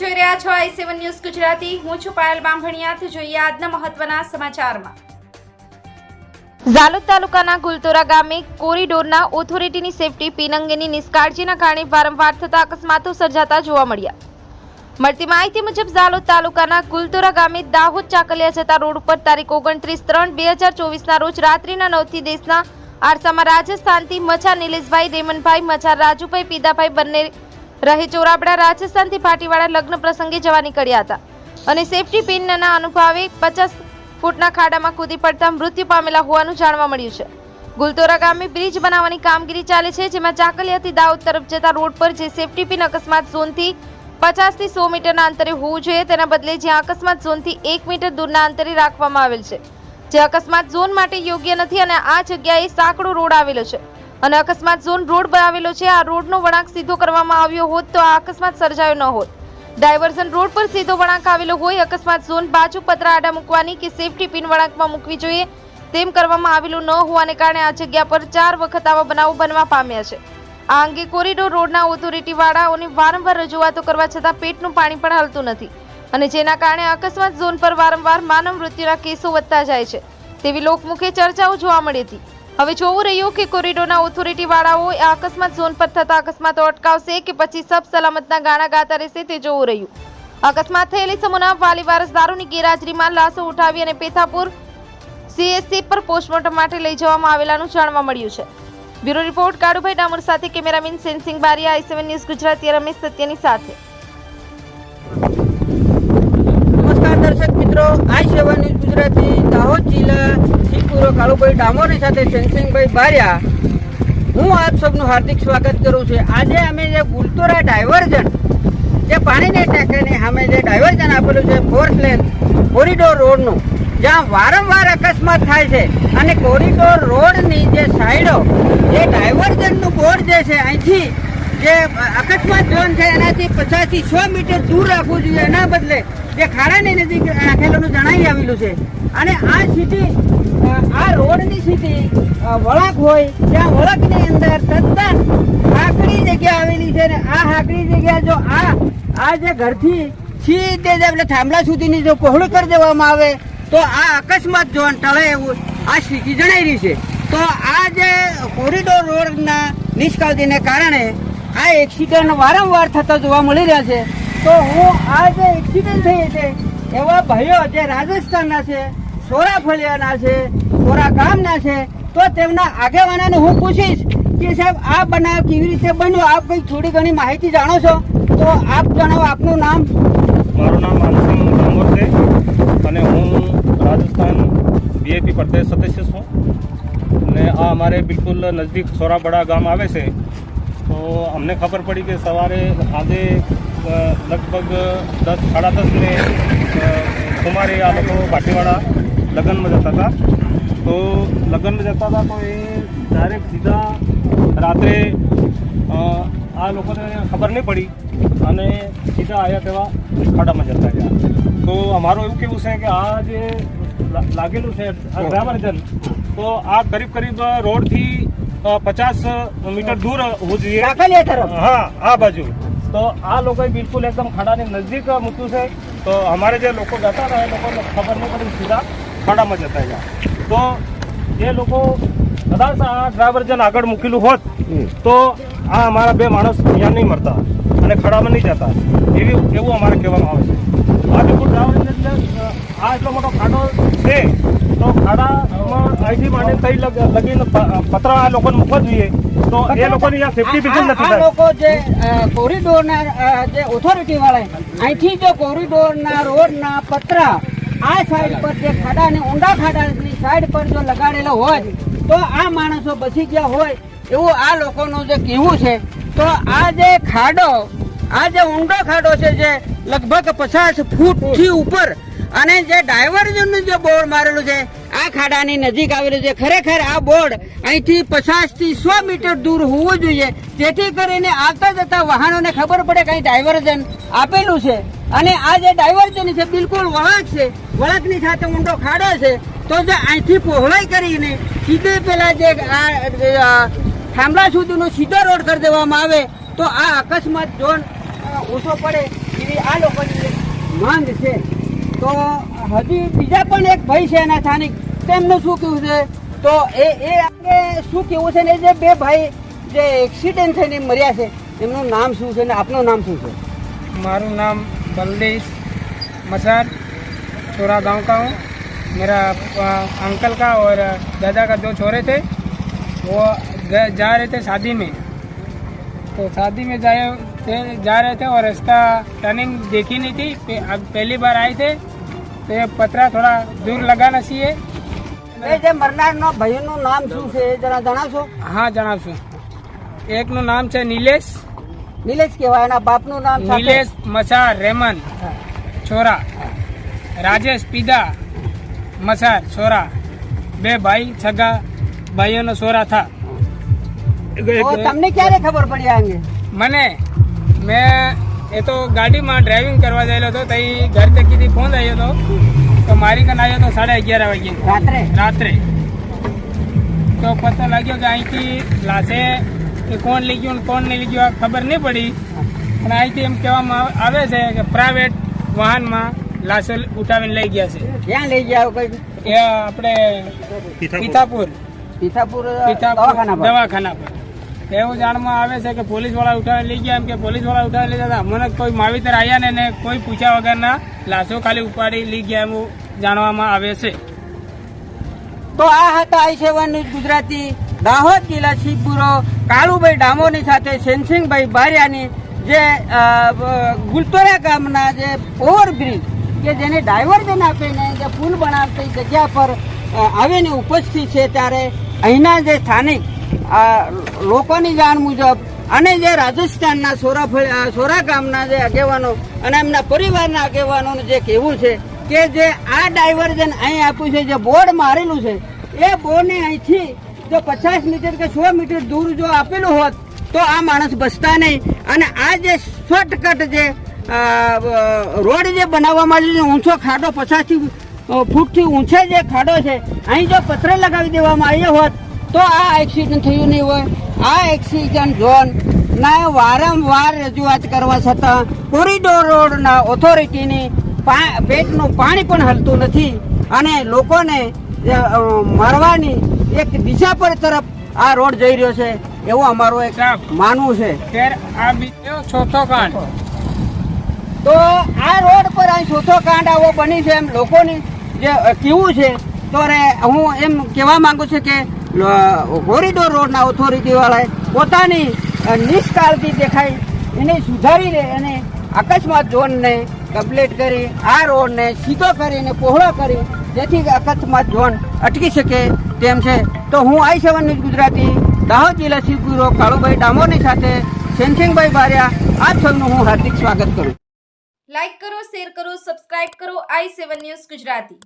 રહ્યા છો આઈ seven news Gujarati. હું છું પાયલ બામભણિયાથી. જોઈએ આજના મહત્વના સમાચારમાં. ઝાલોદ તાલુકાના ગુલતોરા ગામે કોરિડોરના ઓથોરિટીની સેફટી પિન અંગેની નિષ્કાળજીના કારણે વારંવાર થતા અકસ્માતો સર્જાતા જોવા મળ્યા. મળતી માહિતી મુજબ ઝાલોદ તાલુકાના ગુલતોરા ગામે દાહોદ ચાકલિયા જતા રોડ ઉપર તારીખ ઓગણત્રીસ ત્રણ બે હજાર ચોવીસના રોજ રાત્રિના નવથી દેશના આરસામાં રાજસ્થાનથી મચા નિલેશભાઈ, રેમનભાઈ, મચાર રાજુભાઈ, પીદાભાઈ બંને રહે ચોરાપડા રાજસ્થાનથી પાટીવાળા લગ્ન પ્રસંગે જવા નીકળ્યા હતા. અને સેફટી પિનના અનુભાવે પચાસ ફૂટના ખાડામાં કૂદી પડતા મૃત્યુ પામેલા હોવાનું જાણવા મળ્યું છે. ગુલતોરા ગામે બ્રિજ બનાવવાની કામગીરી ચાલે છે, જેમાં ચાકલિયાથી દાઉદ તરફ જતા રોડ પર જે સેફટી પિન અકસ્માત ઝોનથી પચાસથી સો મીટરના અંતરે હોવું જોઈએ, તેના બદલે જ્યાં અકસ્માત ઝોનથી એક મીટર દૂરના અંતરે રાખવામાં આવેલ છે. જે અકસ્માત ઝોન માટે યોગ્ય નથી અને આ જગ્યાએ સાંકડો રોડ આવેલો છે. અને અકસ્માત ઝોન રોડ બનાવેલો છે. આ રોડનો વળાંક સીધો કરવામાં આવ્યો હોત તો આ અકસ્માત સર્જાયો ન હોત. ડાયવર્ઝન રોડ પર સીધો વળાંક આવેલો હોય, અકસ્માત ઝોન બાજુ પતરા આડા મૂકવાની કે સેફટી પિન વળાંકમાં મૂકવી જોઈએ તેમ કરવામાં આવેલું ન હોવાને કારણે આ જગ્યા પર ચાર વખત આવા બનાવો બનવા પામ્યા છે. આ અંગે કોરિડોર રોડના ઓથોરિટી વાળાઓને વારંવાર રજૂઆતો કરવા છતાં પેટનું પાણી પણ હાલતું નથી અને જેના કારણે અકસ્માત ઝોન પર વારંવાર માનવ મૃત્યુના કેસો વધતા જાય છે. તેવી લોકમુખે ચર્ચાઓ જોવા મળી હતી. હવે જોવું રહ્યું કે કોરિડોરના ઓથોરિટી વાળાઓ અકસ્માત ઝોન પર થતા અકસ્માતો અટકાવશે કે પછી સબ સલામતના ગાણા ગાતા રહેશે તે જોવું રહ્યું. અકસ્માત થયેલી સમૂહના વાલી વારસદારોની ગેરહાજરીમાં લાશો ઉઠાવી અને પેથાપુર સીએસસી પર પોસ્ટમોર્ટમ માટે લઈ જવામાં આવેલાનું જાણવા મળ્યું છે. બ્યુરો રિપોર્ટ કાળુભાઈ ડામોર સાથે cameraman Sensing Baria I seven news Gujarati Ramesh સત્યની સાથે. નમસ્કાર દર્શક મિત્રો I seven news Gujarati Dahod જિલ્લા શ્રીપુરો કાળુભાઈ ડામોરી સાથે સેન્સિંગભાઈ બારિયા, હું આપ સૌનું હાર્દિક સ્વાગત કરું છું. આજે અમે જે ગુલતોરા ડાયવર્જન જે પાણીને ટેકરીને સામે જે ડાયવર્જન આપેલું છે ફોર્થ લેન કોરિડોર રોડનું, જ્યાં વારંવાર અકસ્માત થાય છે. અને કોરિડોર રોડની જે સાઈડો, જે ડાયવર્જનનું બોર્ડ જે છે, અહીંથી જે અકસ્માત ઝોન છે, એનાથી પચાસથી સો મીટર દૂર રાખવું જોઈએ. એના બદલે જે ખાડાની નજીક રાખેલું જણાવી આવેલું છે. અને આ સિટી આ રોડની સ્થિતિ વળાંક હોય, ત્યાં વળાંકની અંદર તદ્દન હાકડી જગ્યા આવેલી છે ને આ હાકડી જગ્યા જો આ આ જે ઘરથી સીધે જ આપણે થાંભલા સુધીની જો પહોળું કરી દેવામાં આવે, તો આ અકસ્માત જોવાનું ટળે એવું આ સ્થિતિ જણાઈ રહી છે. તો આ જે કોરિડોર રોડના નિષ્કાળજીને કારણે આ એક્સિડન્ટ વારંવાર થતા જોવા મળી રહ્યા છે. તો હું આ જે એક્સિડન્ટ થઈ છે, એવા ભાઈઓ જે રાજસ્થાનના છે સોરા ફળિયાના છે, સોરા ગામના છે, તો તેમના આગેવાનાને હું પૂછીશ કે સાહેબ, આ બનાવ કેવી રીતે બન્યો? આપ કંઈક થોડી ઘણી માહિતી જાણો છો? તો આપ જણાવો આપનું નામ. મારું નામ માનસિંહ ડામોર છે અને હું રાજસ્થાન બીએપી પ્રદેશ સદસ્ય છું. અને આ અમારે બિલકુલ નજદીક સોરાબડા ગામ આવે છે. તો અમને ખબર પડી કે સવારે આજે લગભગ દસ, સાડા દસને કુમારી આ લોકો ભાટીવાળા લગ્નમાં જતા હતા. તો લગ્નમાં જતા હતા તો એ ડાયરેક્ટ સીધા રાત્રે આ લોકોને ખબર નહીં પડી અને સીધા આવ્યા તેવા ખાડામાં જતા ગયા તો અમારું એવું કેવું છે કે આ જે લાગેલું છે આ ડ્રાઈવરજન તો આ કરીબ કરીબ રોડથી પચાસ મીટર દૂર હોવું જોઈએ. હા આ બાજુ. તો આ લોકોએ બિલકુલ એકદમ ખાડાની નજીક મૂક્યું છે. તો અમારે જે લોકો જતા હતા એ લોકોને ખબર નહીં પડી સીધા. ખાડામાં જતા ગયા તો એ લોકો કદાચ આ ડ્રાઈવર જન આગળ મૂકેલું હોત તો આ અમારા બે માણસ ત્યાં નહીં મરતા અને ખડામાં નહીં જતા. એવી એવું અમારે કહેવામાં આવે છે. આ બિલકુલ ડ્રાઈવર આ એટલો મોટો ખાડો છે તો ખાડામાં અહીંથી માટે તઈ લગ- લગીને પતરા આ લોકોને મૂકવા જોઈએ. તો એ લોકોની અહીંયા સેફટી બિલકુલ નથી આ લોકો જે કોરિડોરના જે ઓથોરિટી વાળા અહીંથી જો કોરિડોરના રોડના પતરા આ સાઈડ પર જે ખાડાની ઊંડા ખાડાની સાઈડ પર જો લગાડેલો હોય, તો આ માણસો બચી ગયા હોય એવું આ લોકોનું જે કહેવું છે. તો આ જે ખાડો, આ જે ઊંડો ખાડો છે જે લગભગ પચાસ ફૂટથી ઉપર, અને જે ડાયવર્ઝનનું જે બોર્ડ મારેલું છે, આ ખાડાની નજીક આવેલું છે. ખરેખર આ બોર્ડ અહીંથી પચાસથી સો મીટર દૂર હોવું જોઈએ. જેથી કરીને આવતા જતા વાહનોને ખબર પડે કે અહીં આપેલું છે. અને આ જે ડાયવર્જન છે, બિલકુલ વળાંક છે. વળાંકની સાથે ઊંડો ખાડો છે. તો જે અહીંથી પહોળાઈ કરીને સીધે પેલા જે આ થાંભલા સુધીનો સીધો રોડ કરી દેવામાં આવે, તો આ અકસ્માત ઝોન ઓછો પડે એવી આ લોકોની માંગ છે. તો હજી બીજા પણ એક ભાઈ છે એના સ્થાનિક. તેમનું શું કહેવું છે? તો એ એ આપણે શું કહેવું છે ને જે બે ભાઈ જે એક્સિડન્ટ થઈને મર્યા છે. એમનું નામ શું છે ને, આપનું નામ શું છે? મારું નામ बलदेश मसार छोरा गांव का हूँ मेरा अ, अंकल का और दादा का दो छोरे थे वो गए- जा रहे थे शादी में तो शादी में जाए थे जा रहे थे और इसका टर्निंग देखी नहीं थी पे- अब पहली बार आए थे तो ये पतरा थोड़ा दूर लगाना चाहिए એ જે મરનારનો ભાઈનું નામ શું છે એ જરા જણાવશો હા જણાવશું એકનું નામ છે નિલેશ નિલેશ કહેવાય એના બાપનું નામ નિલેશ મસાર રેમન છોરા. રાજેશ પીદા મસાર છોરા. બે ભાઈ છગા ભાઈઓનો છોરા થા. તમને ક્યારે ખબર પડી આ અંગે? મને મેં એ તો ગાડીમાં ડ્રાઇવિંગ કરવા જયેલો હતો તઈ ઘર તકીથી ફોન આવ્યો હતો. તો મારી કન આવ્યો તો સાડા અગિયાર વાગે રાત્રે? રાત્રે. તો પતો લાગ્યો કે અહીંથી લાશે કે કોણ લઈ ગયું કોણ નહીં લઈ ગયું આ ખબર નહીં પડી. અને અહીંથી એમ કહેવામાં આવે છે કે પ્રાઇવેટ વાહનમાં લાશો ઉઠાવીને લઈ ગયા છે. ક્યાં લઈ ગયા કોઈ? આપણે પીથાપુર પીથાપુર પિતાપુર દવાખાના પર. એવું જાણમાં આવે છે કે પોલીસવાળા ઉઠાવી લઈ ગયા એમ કે પોલીસવાળા ઉઠાવી લઈ જતા મને કોઈ માવિતર આવ્યા ને ને કોઈ પૂછ્યા વગરના લાશો ખાલી ઉપાડી લઈ ગયા એવું જાણવામાં આવે છે. તો આ હતા આઈ સેવન ગુજરાતી દાહોદ જિલ્લા શિવપુરો, કાળુભાઈ ડામોની સાથે સેનસિંગભાઈ બારિયાની જે ગુલતોરા ગામના જે ઓવરબ્રિજ કે જેને ડાયવર્ઝન આપીને જે પુલ બનાવતી જગ્યા પર આવીને ઉપસ્થિત છે ત્યારે અહીંના જે સ્થાનિક લોકોની જાણ મુજબ અને જે રાજસ્થાનના સોરા સોરા ગામના જે આગેવાનો અને એમના પરિવારના આગેવાનોનું જે કહેવું છે કે જે આ ડાયવર્ઝન અહીં આપ્યું છે, જે બોર્ડ મારેલું છે, એ બોર્ડને અહીંથી જો પચાસ મીટર કે સો મીટર દૂર જો આપેલું હોત, તો આ માણસ બસતા નહીં. અને આ જે શોર્ટકટ જે રોડ જે બનાવવામાં આવ્યો છે, ઊંચો ખાડો પચાસથી ફૂટથી ઊંચે જે ખાડો છે, અહીં જો પત્ર લગાવી દેવામાં આવ્યો હોત, તો આ એક્સિડન્ટ થયું નહીં હોય. આ એક્સિડન્ટ ઝોન ના વારંવાર રજૂઆત કરવા છતાં કોરિડોર રોડના ઓથોરિટીની પેટનું પાણી પણ હલતું નથી. અને લોકોને મરવાની એક દિશા પર તરફ આ રોડ જઈ રહ્યો છે એવું અમારું એક માનવું છે. આ બીજો ચોથો કાંડ. તો આ રોડ પર અહીં ચોથો કાંડ આવો બની છે એમ લોકોની જે કેવું છે તો હું એમ કહેવા માંગુ છું કે કોરિડોર રોડના ઓથોરિટી વાળાએ પોતાની નિષ્કાળજી દેખાય એને સુધારી લે અને અકસ્માત ઝોનને કમ્પ્લીટ કરી, આ રોડને સીધો કરીને પહોળો કરી, જેથી અકસ્માત ઝોન અટકી શકે તેમ છે. તો હું I seven news Gujarati, Dahod જિલ્લા શિવપુરો કાળુભાઈ ડામોરની સાથે સેમસિંગભાઈ બારિયા, આપ સૌનું હું હાર્દિક સ્વાગત કરું લાઈક કરો, શેર કરો, સબસ્ક્રાઇબ કરો આઈ સેવન ન્યૂઝ ગુજરાતી.